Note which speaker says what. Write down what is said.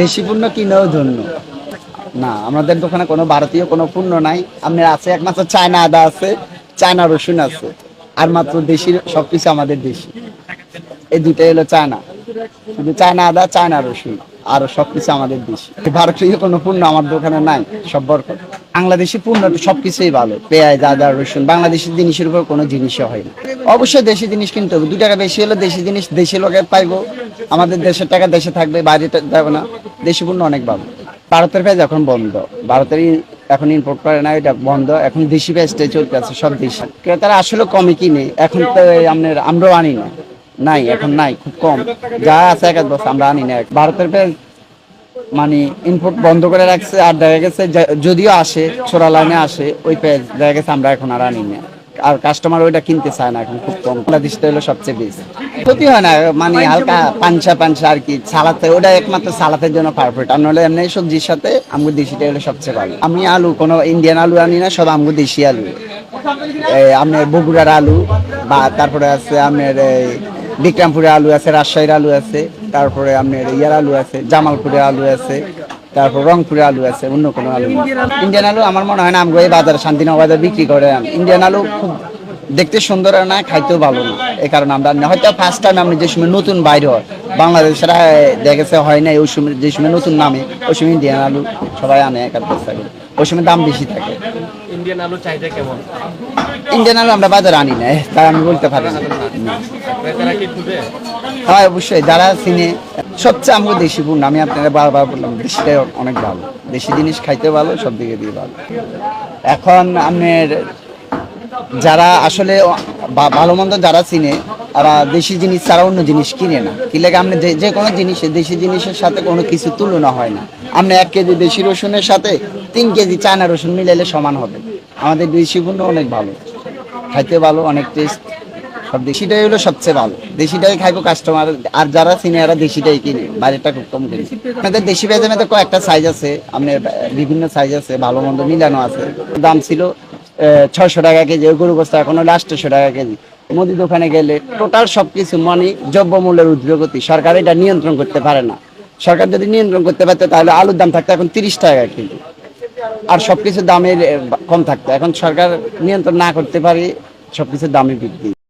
Speaker 1: দেশি পণ্য কিনেও ধন্য না, আমাদের দোকানে কোনো ভারতীয় কোনো পণ্য নাই। আপনার আছে একমাত্র চায়না আদা আছে, চায়না রসুন আছে, আর মাত্র দেশি সবকিছু আমাদের দেশি। এই দুটাই হলো চায়না। শুধু চায়না আদা, চায়না রসুন, আর সবকিছু আমাদের দেশি। ভারতীয় কোনো পণ্য আমার দোকানে নাই, সব বরকত। বাংলাদেশি পণ্য সবকিছুই ভালো। পেঁয়াজ, আদা, রসুন বাংলাদেশি জিনিসের উপর কোনো জিনিসও হয় না। অবশ্যই দেশি জিনিস কিনতে হবে দু টাকা বেশি হলে দেশি জিনিস দেশি লোকের পাইবো আমাদের দেশের টাকা দেশে থাকবে বাইরে যাবে না। দেশি পণ্য অনেক ভালো। ভারতের পেঁয়াজ এখন বন্ধ। ভারতের এখন ইম্পোর্ট করে না, এটা বন্ধ। এখন দেশি পেঁয়াজটাই চলতে আছে, সব দেশি। ক্রেতারা আসলে কমই কিনে। এখন তো আমরাও আনি না। নাই, এখন নাই, খুব কম। যা আছে এক এক বছর আমরা আনি না। ভারতের পেঁয়াজ মানে ইনপুট বন্ধ করে রাখছে, আর দেখা গেছে যদিও আসে, ছোড়া লাইনে আসে, ওই পেঁয়াজ দেখা গেছে আমরা এখন আর আনি না। আর কাস্টমার ওইটা কিনতে চায় না এখন খুব কম। বাংলাদেশটা হলো সবচেয়ে বেশি ক্ষতি হয় না মানে হালকা পাঞ্চা পাঞ্চা আর কি, সালাতে, ওটা একমাত্র সালাতের জন্য পারফেক্ট আর নাহলে এমনি সবজির সাথে আমগো দেশিটা হলো সবচেয়ে ভালো। আমি আলু, কোনো ইন্ডিয়ান আলু আনি না, সব আমগো দেশি আলু। আপনার বগুড়ার আলু, বা তারপরে আছে আপনার বিক্রমপুরের আলু আছে, রাজশাহীর আলু আছে। তারপরে আপনার ইয়ার আলু আছে জামালপুরের আলু আছে তারপর রংপুরের আলু আছে অন্য কোনো আলু নেই। ইন্ডিয়ান আলু? আমার মনে হয় না আমগো এই বাজারে শান্তিনগর বাজারে বিক্রি করে ইন্ডিয়ান আলু খুব দেখতে সুন্দর না খাইতেও ভালো না। এই কারণে আমরা হয়তো ফার্স্ট টাইম আপনি যে সময় নতুন বাইরে হয় বাংলাদেশের দেখেছে হয় না ওই সময় যে সময় নতুন নামে ওই সময় ইন্ডিয়ান আলু সবাই আনে একার চেষ্টা করে। ওই সময় দাম বেশি থাকে।
Speaker 2: ইন্ডিয়ান আলু চাহিদা কেমন?
Speaker 1: ইন্ডিয়ান আলু আমরা বাজারে আনি না তাই আমি বলতে পারি না। না।
Speaker 2: কি খুঁজে
Speaker 1: হ্যাঁ অবশ্যই যারা চিনে সবচেয়ে আমগো দেশি পণ্য আমি আপনারা বারবার বললাম দেশিটাই অনেক ভালো। দেশি জিনিস খাইতে ভালো সব দিকে দিয়ে ভালো। এখন আপনার যারা আসলে ভালো মন্দ যারা চিনে তারা দেশি জিনিস ছাড়া অন্য জিনিস কিনে না। কিনলে আপনি যে কোনো জিনিস দেশি জিনিসের সাথে কোনো কিছু তুলনা হয় না। আপনি এক কেজি দেশি রসুনের সাথে তিন কেজি চায়না রসুন মিলাইলে সমান হবে। আমাদের দেশি পণ্য অনেক ভালো। খাইতে ভালো, অনেক টেস্ট সব দেশিটাই হলো সবচেয়ে ভালো। দেশিটাই খাইবো কাস্টমার আর যারা এরা দেশিটাই কিনে। বাইরেটা খুব কম কিনে। আমাদের দেশি পেঁয়াজের মধ্যে কয়েকটা সাইজ আছে। আপনার বিভিন্ন সাইজ আছে, ভালো মন্দ মিলানো আছে। দাম ছিল ছশো টাকা কেজি, ওই গরু বস্তা এখন হলো আটশোশো টাকা কেজি। মুদি দোকানে গেলে টোটাল সবকিছু মানে দ্রব্যমূল্যের ঊর্ধ্বগতি সরকার এটা নিয়ন্ত্রণ করতে পারে না। সরকার যদি নিয়ন্ত্রণ করতে পারতো, তাহলে আলুর দাম থাকতো এখন তিরিশ টাকা কেজি। আর সবকিছু দামের কম থাকতো। এখন সরকার নিয়ন্ত্রণ না করতে পারে সবকিছুর দামে বৃদ্ধি